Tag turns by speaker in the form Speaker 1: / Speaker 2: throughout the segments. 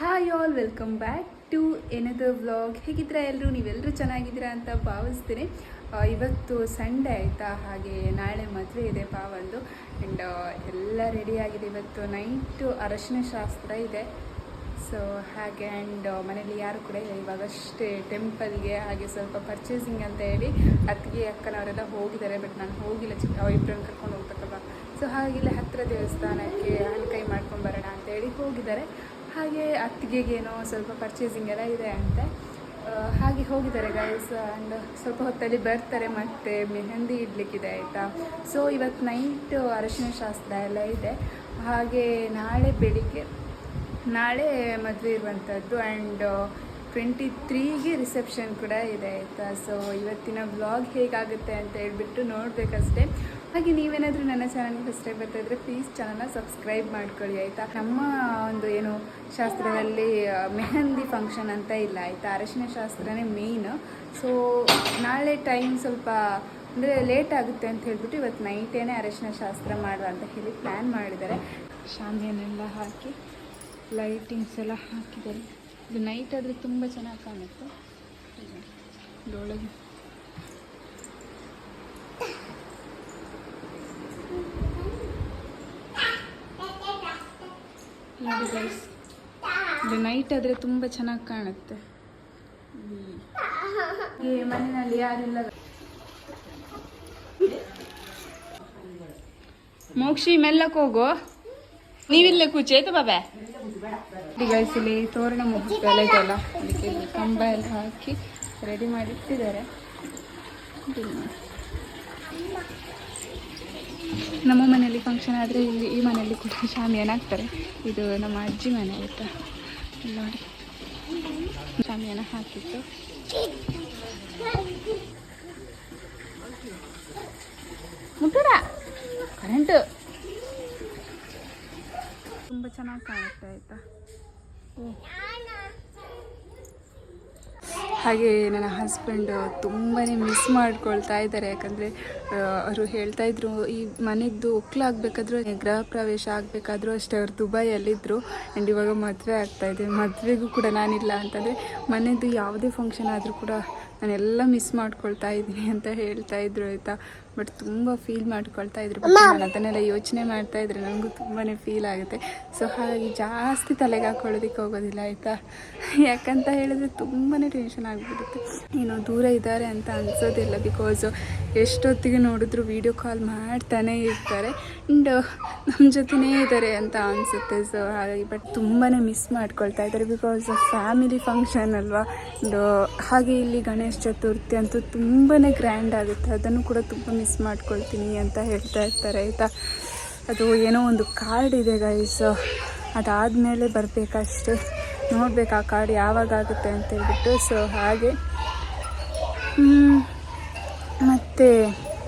Speaker 1: Hi all welcome back to ಏನದು vlog ಹೇಗಿದ್ದೀರಾ ಎಲ್ಲರೂ ನೀವೆಲ್ಲರೂ ಚೆನ್ನಾಗಿದ್ದೀರಾ ಅಂತ ಭಾವಿಸ್ತೀನಿ. ಇವತ್ತು ಸಂಡೇ ಆಯಿತಾ? ಹಾಗೆ ನಾಳೆ ಮದುವೆ ಇದೆ ಪಾವಂದು ಆ್ಯಂಡ್ ಎಲ್ಲ ರೆಡಿಯಾಗಿದೆ ಇವತ್ತು. ನೈಟು ಅರಶಿನ ಶಾಸ್ತ್ರ ಇದೆ. ಸೊ ಹಾಗೆ ಆ್ಯಂಡ್ ಮನೇಲಿ ಯಾರು ಕೂಡ ಇಲ್ಲ. ಇವಾಗಷ್ಟೇ ಟೆಂಪಲ್ಗೆ ಹಾಗೆ ಸ್ವಲ್ಪ ಪರ್ಚೇಸಿಂಗ್ ಅಂತ ಹೇಳಿ ಅತ್ತಿಗೆ, ಅಕ್ಕನವರೆಲ್ಲ ಹೋಗಿದ್ದಾರೆ. ಬಟ್ ನಾನು ಹೋಗಿಲ್ಲ ಚಿಕ್ಕ ಇಬ್ಬರನ್ನು ಕರ್ಕೊಂಡು ಹೋಗ್ಬೇಕಲ್ವ? ಸೊ ಹಾಗೆ ಇಲ್ಲಿ ಹತ್ತಿರ ದೇವಸ್ಥಾನಕ್ಕೆ ಕೈ ಮಾಡ್ಕೊಂಡು ಬರೋಣ ಅಂತ ಹೇಳಿ ಹೋಗಿದ್ದಾರೆ. ಹಾಗೆ ಅತ್ತಿಗೆಗೇನೋ ಸ್ವಲ್ಪ ಪರ್ಚೇಸಿಂಗ್ ಎಲ್ಲ ಇದೆ ಅಂತೆ. ಹಾಗೆ ಹೋಗಿದ್ದಾರೆ ಗೈಸ್ ಆ್ಯಂಡ್ ಸ್ವಲ್ಪ ಹೊತ್ತಲ್ಲಿ ಬರ್ತಾರೆ ಮತ್ತು ಮೆಹಂದಿ ಇಡ್ಲಿಕ್ಕಿದೆ ಆಯಿತಾ? ಸೊ ಇವತ್ತು ನೈಟ್ ಅರಶಿನ ಶಾಸ್ತ್ರ ಎಲ್ಲ ಇದೆ. ಹಾಗೆ ನಾಳೆ ಬೆಳಿಗ್ಗೆ, ನಾಳೆ ಮದುವೆ ಇರುವಂಥದ್ದು ಆ್ಯಂಡ್ ಟ್ವೆಂಟಿ ತ್ರೀಗೆ ರಿಸೆಪ್ಷನ್ ಕೂಡ ಇದೆ, ಆಯಿತಾ? ಸೊ ಇವತ್ತಿನ ವ್ಲಾಗ್ ಹೇಗಾಗುತ್ತೆ ಅಂತ ಹೇಳ್ಬಿಟ್ಟು ನೋಡಬೇಕಷ್ಟೇ. ಹಾಗೆ ನೀವೇನಾದರೂ ನನ್ನ ಚಾನಲ್ಗೆ ಫಸ್ಟ್ ಟೈಮ್ ಬರ್ತಾ ಇದ್ದರೆ ಪ್ಲೀಸ್ ಚಾನಲ್ನ ಸಬ್ಸ್ಕ್ರೈಬ್ ಮಾಡ್ಕೊಳ್ಳಿ, ಆಯಿತಾ? ನಮ್ಮ ಒಂದು ಏನು ಶಾಸ್ತ್ರದಲ್ಲಿ ಮೆಹಂದಿ ಫಂಕ್ಷನ್ ಅಂತ ಇಲ್ಲ, ಆಯಿತಾ? ಅರಶಿನ ಶಾಸ್ತ್ರನೇ ಮೇಯ್ನು ಸೊ ನಾಳೆ ಟೈಮ್ ಸ್ವಲ್ಪ, ಅಂದರೆ ಲೇಟ್ ಆಗುತ್ತೆ ಅಂತ ಹೇಳ್ಬಿಟ್ಟು ಇವತ್ತು ನೈಟೇನೆ ಅರಶಿನ ಶಾಸ್ತ್ರ ಮಾಡುವ ಅಂತ ಹೇಳಿ ಪ್ಲ್ಯಾನ್ ಮಾಡಿದ್ದಾರೆ. ಶಾಮಿಯನ್ನೆಲ್ಲ ಹಾಕಿ ಲೈಟಿಂಗ್ಸ್ ಎಲ್ಲ ಹಾಕಿದ್ದಾರೆ. ಇದು ನೈಟ್ ಆದರೆ ತುಂಬ ಚೆನ್ನಾಗಿ ಕಾಣುತ್ತೆ. ಇದೊಳಗೆ guys. ಇದು ನೈಟ್ ಆದರೆ ತುಂಬ ಚೆನ್ನಾಗಿ ಕಾಣುತ್ತೆ. ಈ ಮನೆಯಲ್ಲಿ ಯಾರಿಲ್ಲ ಮೋಕ್ಷಿ ಮೆಲ್ಲಕ್ಕೆ ಹೋಗು. ನೀವಿಲ್ಲೇ ಕೂಚೆ, ಆಯ್ತು ಬಾಬಾ? ಗೈಸ್ ಇಲ್ಲಿ ತೋರಣ ಮುಗಿಸ್ತಾ ಇದೆಲ್ಲ ಅದಕ್ಕೆ ಕಂಬ ಎಲ್ಲ ಹಾಕಿ ರೆಡಿ ಮಾಡಿ ಇಟ್ಟಿದ್ದಾರೆ. ನಮ್ಮ ಮನೆಯಲ್ಲಿ ಫಂಕ್ಷನ್ ಆದರೆ ಇಲ್ಲಿ ಈ ಮನೆಯಲ್ಲಿ ಕೂಡ ಶಾಮಿಯಾನ ಹಾಕ್ತಾರೆ. ಇದು ನಮ್ಮ ಅಜ್ಜಿ ಮನೆ ಆಯಿತಾ? ನೋಡಿ. ಶಾಮಿಯಾನ ಹಾಕಿತ್ತು ಮುಟ್ಟರ ಕರೆಂಟು ಚೆನ್ನಾಗಿ ಕಾಣುತ್ತೆ ಆಯಿತಾ? ಹಾಗೆ ನನ್ನ ಹಸ್ಬೆಂಡ್ ತುಂಬಾ ಮಿಸ್ ಮಾಡ್ಕೊಳ್ತಾ ಇದ್ದಾರೆ. ಯಾಕಂದರೆ ಅವರು ಹೇಳ್ತಾ ಇದ್ರು ಈ ಮನೆದ್ದು ಒಕ್ಲಾಗಬೇಕಾದ್ರೂ ಗೃಹ ಪ್ರವೇಶ ಆಗಬೇಕಾದ್ರೂ ಅಷ್ಟೇ ಅವ್ರು ದುಬೈಯಲ್ಲಿದ್ದರು ಆ್ಯಂಡ್ ಇವಾಗ ಮದುವೆ ಆಗ್ತಾಯಿದೆ ಮದುವೆಗೂ ಕೂಡ ನಾನಿಲ್ಲ ಅಂತಂದರೆ ಮನೆದು ಯಾವುದೇ ಫಂಕ್ಷನ್ ಆದರೂ ಕೂಡ ನಾನೆಲ್ಲ ಮಿಸ್ ಮಾಡ್ಕೊಳ್ತಾ ಇದ್ದೀನಿ ಅಂತ ಹೇಳ್ತಾ ಇದ್ರು ಆಯಿತಾ? ಬಟ್ ತುಂಬ ಫೀಲ್ ಮಾಡ್ಕೊಳ್ತಾ ಇದ್ರು. ಬಟ್ ನಾನು ಅದನ್ನೆಲ್ಲ ಯೋಚನೆ ಮಾಡ್ತಾ ಇದ್ರೆ ನನಗೂ ತುಂಬಾ ಫೀಲ್ ಆಗುತ್ತೆ. ಸೊ ಹಾಗಾಗಿ ಜಾಸ್ತಿ ತಲೆಗೆ ಹಾಕೊಳ್ಳೋದಕ್ಕೆ ಹೋಗೋದಿಲ್ಲ ಆಯಿತಾ? ಯಾಕಂತ ಹೇಳಿದ್ರೆ ತುಂಬಾ ಟೆನ್ಷನ್ ಆಗಿಬಿಡುತ್ತೆ. ಏನೋ ದೂರ ಇದ್ದಾರೆ ಅಂತ ಅನ್ಸೋದಿಲ್ಲ ಬಿಕಾಸ್ ಎಷ್ಟೊತ್ತಿಗೆ ನೋಡಿದ್ರು ವೀಡಿಯೋ ಕಾಲ್ ಮಾಡ್ತಾನೆ ಇರ್ತಾರೆ. ಆ್ಯಂಡ್ ನಮ್ಮ ಜೊತೆನೇ ಇದ್ದಾರೆ ಅಂತ ಅನಿಸುತ್ತೆ. ಸೊ ಹಾಗಾಗಿ ಬಟ್ ತುಂಬಾ ಮಿಸ್ ಮಾಡ್ಕೊಳ್ತಾ ಇದ್ದಾರೆ ಬಿಕಾಸ್ ಫ್ಯಾಮಿಲಿ ಫಂಕ್ಷನ್ ಅಲ್ವಾ? ಆ್ಯಂಡ್ ಹಾಗೆ ಇಲ್ಲಿ ಗಣೇಶ ಚತುರ್ಥಿ ಅಂತೂ ತುಂಬಾ ಗ್ರ್ಯಾಂಡ್ ಆಗುತ್ತೆ. ಅದನ್ನು ಕೂಡ ತುಂಬ ಮಿಸ್ ಮಾಡ್ಕೊಳ್ತೀನಿ ಅಂತ ಹೇಳ್ತಾ ಇರ್ತಾರೆ, ಆಯಿತಾ? ಅದು ಏನೋ ಒಂದು ಕಾರ್ಡ್ ಇದೆ ಗೈಸ್ ಅದಾದಮೇಲೆ ಬರಬೇಕಷ್ಟು ನೋಡ್ಬೇಕು ಆ ಕಾರ್ಡ್ ಯಾವಾಗ ಆಗುತ್ತೆ ಅಂತ ಹೇಳ್ಬಿಟ್ಟು. ಸೊ ಹಾಗೆ. ಮತ್ತೆ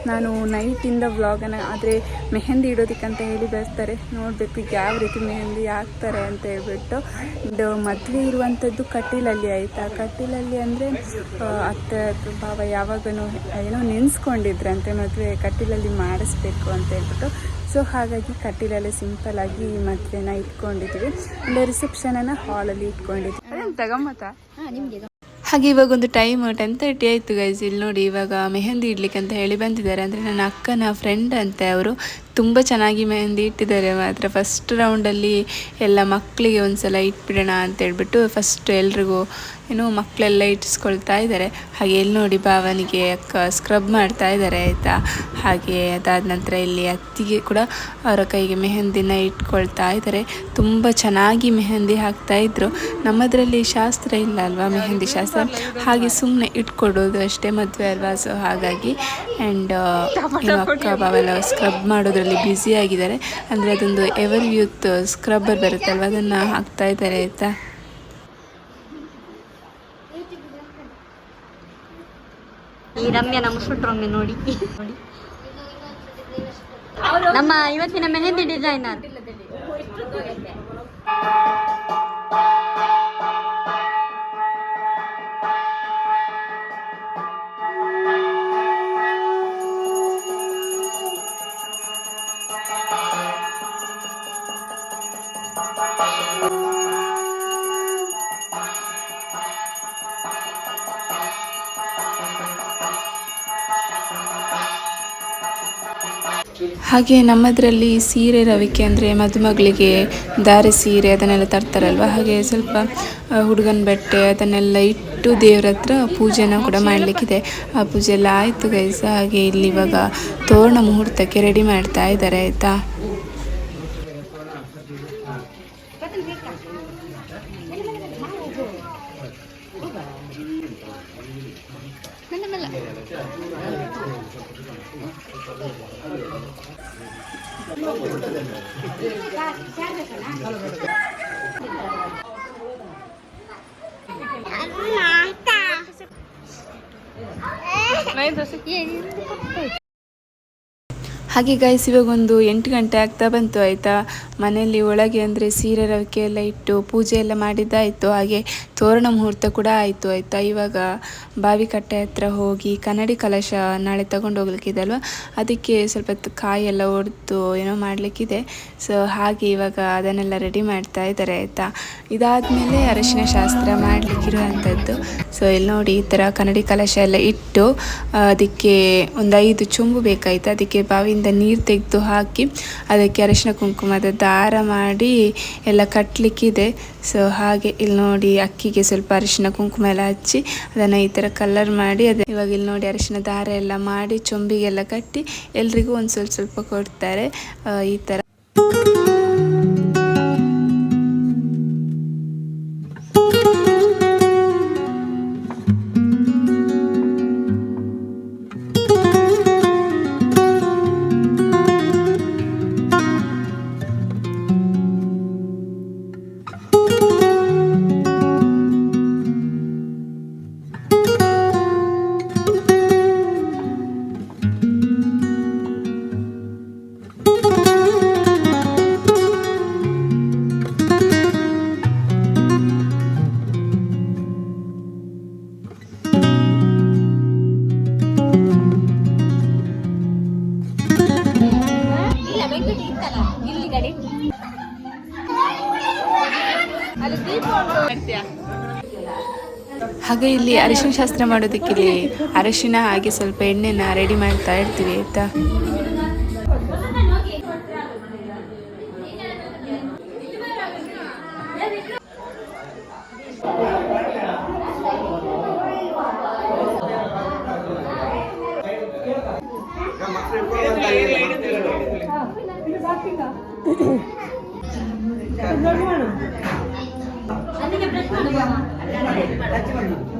Speaker 1: ನಾನು ನೈಟಿಂದ ವ್ಲಾಗನ್ನು ಆದರೆ ಮೆಹಂದಿ ಇಡೋದಕ್ಕಂತ ಹೇಳಿ ಬರ್ತಾರೆ. ನೋಡಬೇಕು ಈಗ ಯಾವ ರೀತಿ ಮೆಹಂದಿ ಹಾಕ್ತಾರೆ ಅಂತ ಹೇಳ್ಬಿಟ್ಟು. ಇದು ಮದುವೆ ಇರುವಂಥದ್ದು ಕಟೀಲಲ್ಲಿ ಆಯಿತಾ? ಕಟೀಲಲ್ಲಿ ಅಂದರೆ ಅತ್ತೆ ಭಾವ ಯಾವಾಗನೂ ಏನೋ ನೆನೆಸ್ಕೊಂಡಿದ್ರಂತೆ ಮದುವೆ ಕಟೀಲಲ್ಲಿ ಮಾಡಿಸ್ಬೇಕು ಅಂತ ಹೇಳ್ಬಿಟ್ಟು. ಸೊ ಹಾಗಾಗಿ ಕಟೀಲಲ್ಲೇ ಸಿಂಪಲ್ಲಾಗಿ ಮದುವೆನ ಇಟ್ಕೊಂಡಿದ್ವಿ. ಅಂದರೆ ರಿಸೆಪ್ಷನನ್ನು ಹಾಲಲ್ಲಿ ಇಟ್ಕೊಂಡಿದ್ವಿ. ತಗೊಂಬತ್ತಾ? ಹಾಗೆ ಇವಾಗ ಒಂದು ಟೈಮ್ ಟೆನ್ ತರ್ಟಿ ಆಯಿತು ಗೈಸ್ ಇಲ್ಲಿ ನೋಡಿ ಇವಾಗ ಮೆಹಂದಿ ಇಡ್ಲಿಕ್ಕೆ ಅಂತ ಹೇಳಿ ಬಂದಿದ್ದಾರೆ. ಅಂದರೆ ನನ್ನ ಅಕ್ಕನ ಫ್ರೆಂಡ್ ಅಂತೆ ಅವರು. ತುಂಬ ಚೆನ್ನಾಗಿ ಮೆಹಂದಿ ಇಟ್ಟಿದ್ದಾರೆ ಮಾತ್ರ. ಫಸ್ಟ್ ರೌಂಡಲ್ಲಿ ಎಲ್ಲ ಮಕ್ಕಳಿಗೆ ಒಂದು ಸಲ ಇಟ್ಬಿಡೋಣ ಅಂತ ಹೇಳ್ಬಿಟ್ಟು ಫಸ್ಟ್ ಎಲ್ರಿಗೂ ಏನು ಮಕ್ಕಳೆಲ್ಲ ಇಟ್ಟಿಸ್ಕೊಳ್ತಾ ಇದ್ದಾರೆ. ಹಾಗೆ ಎಲ್ಲಿ ನೋಡಿ ಭಾವನಿಗೆ ಅಕ್ಕ ಸ್ಕ್ರಬ್ ಮಾಡ್ತಾ ಇದ್ದಾರೆ ಆಯಿತಾ? ಹಾಗೆ ಅದಾದ ನಂತರ ಇಲ್ಲಿ ಅತ್ತಿಗೆ ಕೂಡ ಅವರ ಕೈಗೆ ಮೆಹಂದಿನ ಇಟ್ಕೊಳ್ತಾ ಇದ್ದಾರೆ. ತುಂಬ ಚೆನ್ನಾಗಿ ಮೆಹಂದಿ ಹಾಕ್ತಾ ಇದ್ರು. ನಮ್ಮದರಲ್ಲಿ ಶಾಸ್ತ್ರ ಇಲ್ಲ ಅಲ್ವಾ ಮೆಹಂದಿ ಶಾಸ್ತ್ರ? ಹಾಗೆ ಸುಮ್ಮನೆ ಇಟ್ಕೊಡೋದು ಅಷ್ಟೇ ಮದುವೆ ಅಲ್ವಾ? ಸೊ ಹಾಗಾಗಿ ಆ್ಯಂಡ್ ಅಕ್ಕ ಬಾವೆಲ್ಲ ಸ್ಕ್ರಬ್ ಮಾಡೋದ್ರಲ್ಲಿ ಬ್ಯುಸಿ ಆಗಿದ್ದಾರೆ. ಅಂದರೆ ಅದೊಂದು ಎವರ್ ಯೂತ್ ಸ್ಕ್ರಬ್ಬರ್ ಬರುತ್ತಲ್ವ? ಅದನ್ನು ಹಾಕ್ತಾ ಇದ್ದಾರೆ ಆಯಿತಾ?
Speaker 2: ಈ ರಮ್ಯ ನಮ್ಮ ಸುಟ್ರೊಮ್ಮೆ ನೋಡಿ. ನೋಡಿ ನಮ್ಮ ಇವತ್ತಿನ ಮೆಹಂದಿ ಡಿಸೈನರ್
Speaker 3: ಹಾಗೆ ನಮ್ಮದರಲ್ಲಿ ಸೀರೆ ರವಿಕೆ ಅಂದರೆ ಮದುಮಗಳಿಗೆ ದಾರಿ ಸೀರೆ ಅದನ್ನೆಲ್ಲ ತರ್ತಾರಲ್ವ? ಹಾಗೆ ಸ್ವಲ್ಪ ಹುಡುಗನ ಬಟ್ಟೆ ಅದನ್ನೆಲ್ಲ ಇಟ್ಟು ದೇವ್ರ ಹತ್ರ ಪೂಜೆನ ಕೂಡ ಮಾಡಲಿಕ್ಕಿದೆ. ಆ ಪೂಜೆ ಎಲ್ಲ ಆಯಿತು ಗೈಸ ಹಾಗೆ ಇಲ್ಲಿ ಇವಾಗ ತೋರಣ ಮುಹೂರ್ತಕ್ಕೆ ರೆಡಿ ಮಾಡ್ತಾ ಇದ್ದಾರೆ, ಆಯಿತಾ? 没
Speaker 2: 那么冷。加加个什么？妈妈大。没，
Speaker 4: 这是。
Speaker 3: ಹಾಗೆ ಗೈಸ್ ಇವಾಗ ಒಂದು ಎಂಟು ಗಂಟೆ ಆಗ್ತಾ ಬಂತು ಆಯಿತಾ? ಮನೆಯಲ್ಲಿ ಒಳಗೆ ಅಂದರೆ ಸೀರೆ ರವಿಕೆ ಎಲ್ಲ ಇಟ್ಟು ಪೂಜೆ ಎಲ್ಲ ಮಾಡಿದ್ದಾಯಿತು. ಹಾಗೆ ತೋರಣ ಮುಹೂರ್ತ ಕೂಡ ಆಯಿತು ಆಯಿತಾ? ಇವಾಗ ಬಾವಿಕಟ್ಟೆ ಹತ್ರ ಹೋಗಿ ಕನ್ನಡಿ ಕಲಶ ನಾಳೆ ತಗೊಂಡು ಹೋಗ್ಲಿಕ್ಕಿದೆ ಅಲ್ವಾ? ಅದಕ್ಕೆ ಸ್ವಲ್ಪ ಕಾಯಿ ಎಲ್ಲ ಒಡೆದು ಏನೋ ಮಾಡಲಿಕ್ಕಿದೆ. ಸೊ ಹಾಗೆ ಇವಾಗ ಅದನ್ನೆಲ್ಲ ರೆಡಿ ಮಾಡ್ತಾ ಇದ್ದಾರೆ ಆಯಿತಾ? ಇದಾದಮೇಲೆ ಅರಶಿನ ಶಾಸ್ತ್ರ ಮಾಡಲಿಕ್ಕಿರುವಂಥದ್ದು. ಸೊ ಇಲ್ಲಿ ನೋಡಿ ಈ ಥರ ಕನ್ನಡಿ ಕಲಶ ಎಲ್ಲ ಇಟ್ಟು, ಅದಕ್ಕೆ ಒಂದು ಐದು ಚೊಂಬು ಬೇಕಾಯಿತು? ಅದಕ್ಕೆ ಬಾವಿಯಿಂದ ನೀರು ತೆಗೆದು ಹಾಕಿ ಅದಕ್ಕೆ ಅರಿಶಿನ ಕುಂಕುಮದ ದಾರ ಮಾಡಿ ಎಲ್ಲ ಕಟ್ಟಲಿಕ್ಕಿದೆ ಸೊ ಹಾಗೆ ಇಲ್ಲಿ ನೋಡಿ ಅಕ್ಕಿಗೆ ಸ್ವಲ್ಪ ಅರಿಶಿನ ಕುಂಕುಮ ಎಲ್ಲ ಹಚ್ಚಿ ಅದನ್ನು ಈ ಥರ ಕಲರ್ ಮಾಡಿ ಅದೇ ಇವಾಗ ಇಲ್ಲಿ ನೋಡಿ ಅರಿಶಿನ ದಾರ ಎಲ್ಲ ಮಾಡಿ, ಚೊಂಬಿಗೆಲ್ಲ ಕಟ್ಟಿ ಎಲ್ರಿಗೂ ಒಂದು ಸ್ವಲ್ಪ ಸ್ವಲ್ಪ ಕೊಡ್ತಾರೆ. ಈ ಥರ ಇಲ್ಲಿ ಅರಿಶಿನ ಶಾಸ್ತ್ರ ಮಾಡೋದಕ್ಕೆ ಇಲ್ಲಿ ಅರಿಶಿನ ಹಾಗೆ ಸ್ವಲ್ಪ ಎಣ್ಣೆನ ರೆಡಿ ಮಾಡ್ತಾ ಇರ್ತೀವಿ, ಆಯ್ತಾ? ಅಲ್ಲಿಗೆ ಪ್ರಶ್ನೆ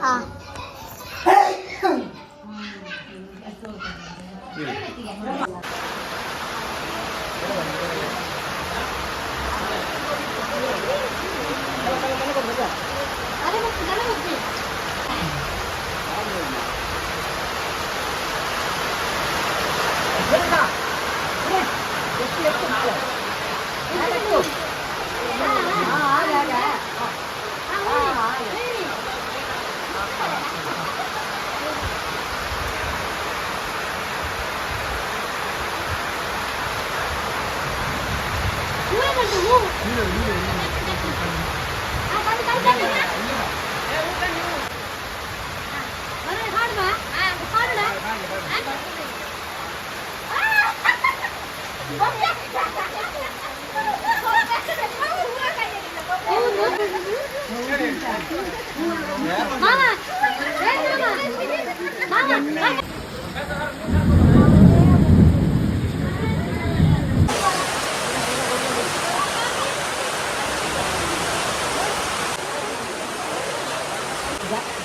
Speaker 2: 好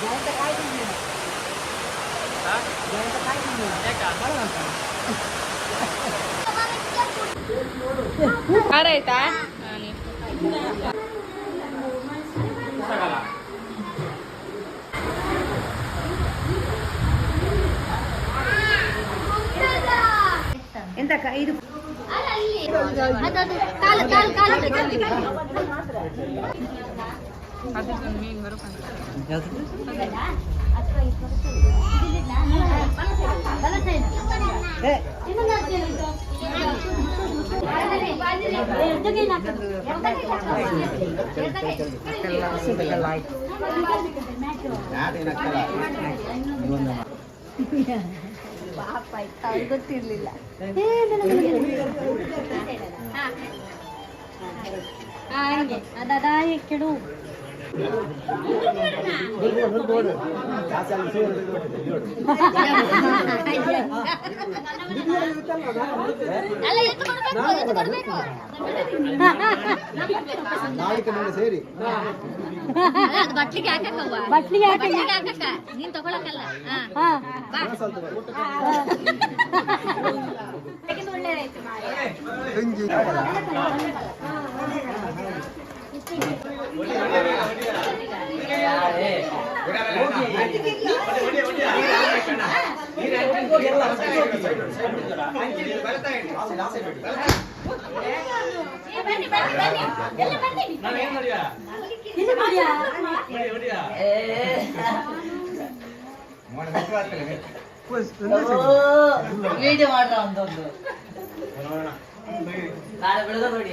Speaker 5: Jangan terkait dengan dia. Hah? Jangan terkait dengan dia. Ya kan? Barang-barang.
Speaker 3: ಖಾರ ಆಯ್ತಾ
Speaker 5: ಎಂತಕ್ಕ ಇದು
Speaker 3: ಅದು ಮೀನು ಬರೋ
Speaker 5: ಗೊತ್ತಿರ್ಲಿಲ್ಲ
Speaker 2: ಅದಾ ಕೆಡು
Speaker 6: ಸೇರಿ.
Speaker 2: ಬಟ್ಲಿಗೆ ಹಾಕಕ್ಕವ್ವ.
Speaker 5: ಬಟ್ಲಿಗೆ ಹಾಕಿ
Speaker 2: ಬಟ್ಲಿಗೆ ಹಾಕಕ್ಕ. ನೀನ್ ತಗೊಳಕಲ್ಲ ಹಾ.
Speaker 5: ಹಾ.
Speaker 4: ವಿಡಿಯೋ ಮಾಡ್ರ ಒಂದೊಂದು ನಾಳೆ ಬೆಳಗ್ಗೆ ನೋಡಿ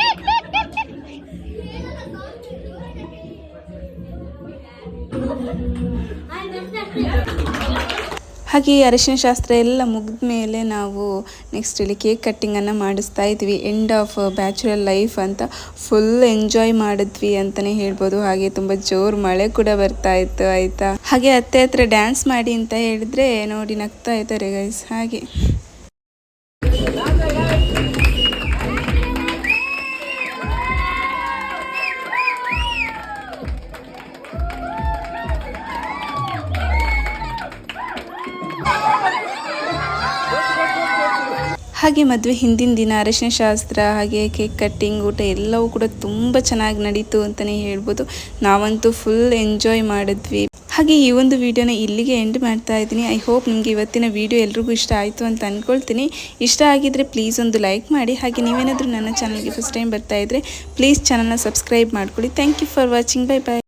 Speaker 3: ಹಾಗೆ ಅರಶಿನ ಶಾಸ್ತ್ರ ಎಲ್ಲ ಮುಗಿದ ಮೇಲೆ ನಾವು ನೆಕ್ಸ್ಟ್ ಇಲ್ಲಿ ಕೇಕ್ ಕಟ್ಟಿಂಗನ್ನು ಮಾಡಿಸ್ತಾ ಇದ್ವಿ. ಎಂಡ್ ಆಫ್ ಬ್ಯಾಚುಲರ್ ಲೈಫ್ ಅಂತ ಫುಲ್ ಎಂಜಾಯ್ ಮಾಡಿದ್ವಿ ಅಂತಲೇ ಹೇಳ್ಬೋದು. ಹಾಗೆ ತುಂಬ ಜೋರು ಮಳೆ ಕೂಡ ಬರ್ತಾ ಇತ್ತು, ಆಯಿತಾ? ಹಾಗೆ ಅತ್ತೆ ಹತ್ರ ಡ್ಯಾನ್ಸ್ ಮಾಡಿ ಅಂತ ಹೇಳಿದ್ರೆ ನೋಡಿ ನಗ್ತಾ ಇದ್ದಾರೆ ಗೈಸ್ ಹಾಗೆ. ಹಾಗೆ ಮದುವೆ ಹಿಂದಿನ ದಿನ, ಅರಶಿನ ಶಾಸ್ತ್ರ, ಹಾಗೆ ಕೇಕ್ ಕಟ್ಟಿಂಗ್ ಊಟ ಎಲ್ಲವೂ ಕೂಡ ತುಂಬ ಚೆನ್ನಾಗಿ ನಡೀತು ಅಂತಲೇ ಹೇಳ್ಬೋದು. ನಾವಂತೂ ಫುಲ್ ಎಂಜಾಯ್ ಮಾಡಿದ್ವಿ. ಹಾಗೆ ಈ ಒಂದು ವಿಡಿಯೋನ ಇಲ್ಲಿಗೆ ಎಂಡ್ ಮಾಡ್ತಾ ಇದ್ದೀನಿ. ಐ ಹೋಪ್ ನಿಮಗೆ ಇವತ್ತಿನ ವಿಡಿಯೋ ಎಲ್ರಿಗೂ ಇಷ್ಟ ಆಯಿತು ಅಂತ ಅಂದ್ಕೊಳ್ತೀನಿ ಇಷ್ಟ ಆಗಿದ್ರೆ ಪ್ಲೀಸ್ ಒಂದು ಲೈಕ್ ಮಾಡಿ. ಹಾಗೆ ನೀವೇನಾದರೂ ನನ್ನ ಚಾನಲ್ಗೆ ಫಸ್ಟ್ ಟೈಮ್ ಬರ್ತಾ ಇದ್ದರೆ ಪ್ಲೀಸ್ ಚಾನಲ್ನ ಸಬ್ಸ್ಕ್ರೈಬ್ ಮಾಡ್ಕೊಳ್ಳಿ. Thank you for watching bye bye